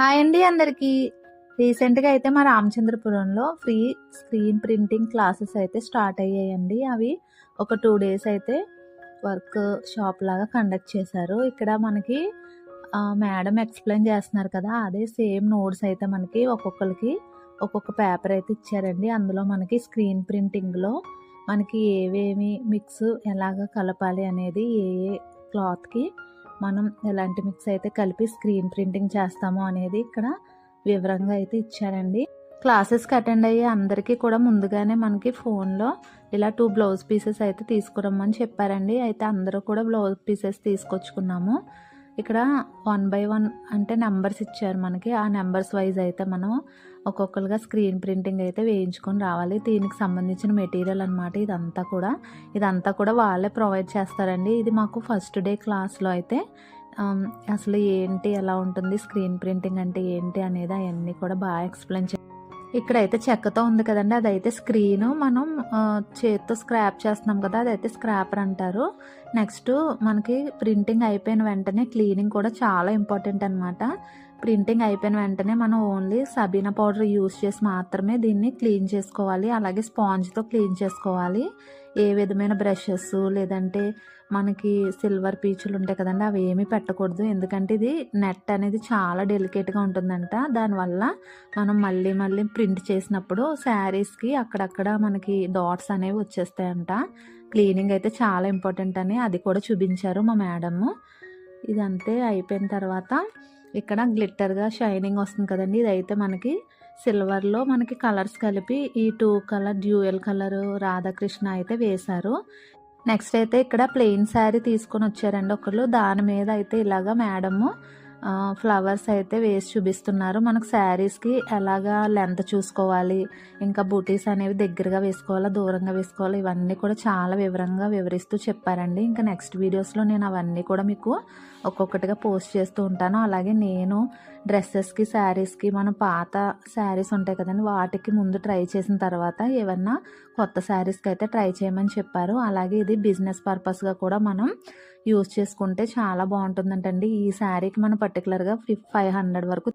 Hi అండి అందరికీ. రీసెంట్గా అయితే మా రామచంద్రపురంలో ఫ్రీ స్క్రీన్ ప్రింటింగ్ క్లాసెస్ అయితే స్టార్ట్ అయ్యాయండి. అవి ఒక టూ డేస్ అయితే వర్క్ షాప్ లాగా కండక్ట్ చేశారు. ఇక్కడ మనకి మేడం ఎక్స్ప్లెయిన్ చేస్తున్నారు కదా అదే సేమ్ నోట్స్ అయితే మనకి ఒక్కొక్కరికి ఒక్కొక్క పేపర్ అయితే ఇచ్చారండి. అందులో మనకి స్క్రీన్ ప్రింటింగ్లో మనకి ఏవేమి మిక్స్ ఎలాగ కలపాలి అనేది ఏ ఏ క్లాత్కి మనం ఎలాంటి మిక్స్ అయితే కలిపి స్క్రీన్ ప్రింటింగ్ చేస్తామో అనేది ఇక్కడ వివరంగా అయితే ఇచ్చారండి. క్లాసెస్కి అటెండ్ అయ్యే అందరికీ కూడా ముందుగానే మనకి ఫోన్లో ఇలా టూ బ్లౌజ్ పీసెస్ అయితే తీసుకురమ్మని చెప్పారండి. అయితే అందరూ కూడా బ్లౌజ్ పీసెస్ తీసుకొచ్చుకున్నాము. ఇక్కడ వన్ బై వన్ అంటే నెంబర్స్ ఇచ్చారు మనకి. ఆ నెంబర్స్ వైజ్ అయితే మనం ఒక్కొక్కరుగా స్క్రీన్ ప్రింటింగ్ అయితే వేయించుకొని రావాలి. దీనికి సంబంధించిన మెటీరియల్ అనమాట ఇదంతా కూడా. ఇదంతా కూడా వాళ్ళే ప్రొవైడ్ చేస్తారండి. ఇది మాకు ఫస్ట్ డే క్లాస్లో అయితే అసలు ఏంటి ఎలా ఉంటుంది స్క్రీన్ ప్రింటింగ్ అంటే ఏంటి అనేది అవన్నీ కూడా బాగా ఎక్స్ప్లెయిన్ చే ఇక్కడైతే చెక్కతో ఉంది కదండి. అదైతే స్క్రీన్ మనం చేతితో చేత్తో స్క్రాప్ చేస్తున్నాం కదా అదైతే స్క్రాపర్ అంటారు. నెక్స్ట్ మనకి ప్రింటింగ్ అయిపోయిన వెంటనే క్లీనింగ్ కూడా చాలా ఇంపార్టెంట్ అనమాట ప్రింటింగ్ అయిపోయిన వెంటనే మనం ఓన్లీ సబీనా పౌడర్ యూస్ చేసి మాత్రమే దీన్ని క్లీన్ చేసుకోవాలి. అలాగే స్పాంజ్తో క్లీన్ చేసుకోవాలి. ఏ విధమైన బ్రషెస్ లేదంటే మనకి సిల్వర్ పీచులు ఉంటాయి కదండి అవి ఏమీ పెట్టకూడదు. ఎందుకంటే ఇది నెట్ అనేది చాలా డెలికేట్గా ఉంటుందంట. దానివల్ల మనం మళ్ళీ మళ్ళీ ప్రింట్ చేసినప్పుడు శారీస్కి అక్కడక్కడ మనకి డాట్స్ అనేవి వచ్చేస్తాయంట. క్లీనింగ్ అయితే చాలా ఇంపార్టెంట్ అని అది కూడా చూపించారు మా మేడము. ఇదంతే అయిపోయిన తర్వాత ఇక్కడ గ్లిట్టర్గా షైనింగ్ వస్తుంది కదండి. ఇదైతే మనకి సిల్వర్లో మనకి కలర్స్ కలిపి ఈ two colour dual colour Radhakrishna అయితే వేశారు. నెక్స్ట్ అయితే ఇక్కడ ప్లెయిన్ శారీ తీసుకొని వచ్చారండి ఒకళ్ళు. దాని మీద అయితే ఇలాగా మేడము ఫ్లవర్స్ అయితే వేసి చూపిస్తున్నారు. మనకు శారీస్కి ఎలాగా లెంత్ చూసుకోవాలి ఇంకా బూటీస్ అనేవి దగ్గరగా వేసుకోవాలా దూరంగా వేసుకోవాలి ఇవన్నీ కూడా చాలా వివరంగా వివరిస్తూ చెప్పారండి. ఇంకా నెక్స్ట్ వీడియోస్లో నేను అవన్నీ కూడా మీకు ఒక్కొక్కటిగా పోస్ట్ చేస్తూ ఉంటాను. అలాగే నేను డ్రెస్సెస్కి శారీస్కి మనం పాత శారీస్ ఉంటాయి కదండి వాటికి ముందు ట్రై చేసిన తర్వాత ఏమన్నా కొత్త శారీస్కి అయితే ట్రై చేయమని చెప్పారు. అలాగే ఇది బిజినెస్ పర్పస్గా కూడా మనం యూజ్ చేసుకుంటే చాలా బాగుంటుందంటండి. ఈ శారీకి మనం పర్టికులర్గా ఫిఫ్ ఫైవ్ హండ్రెడ్ వరకు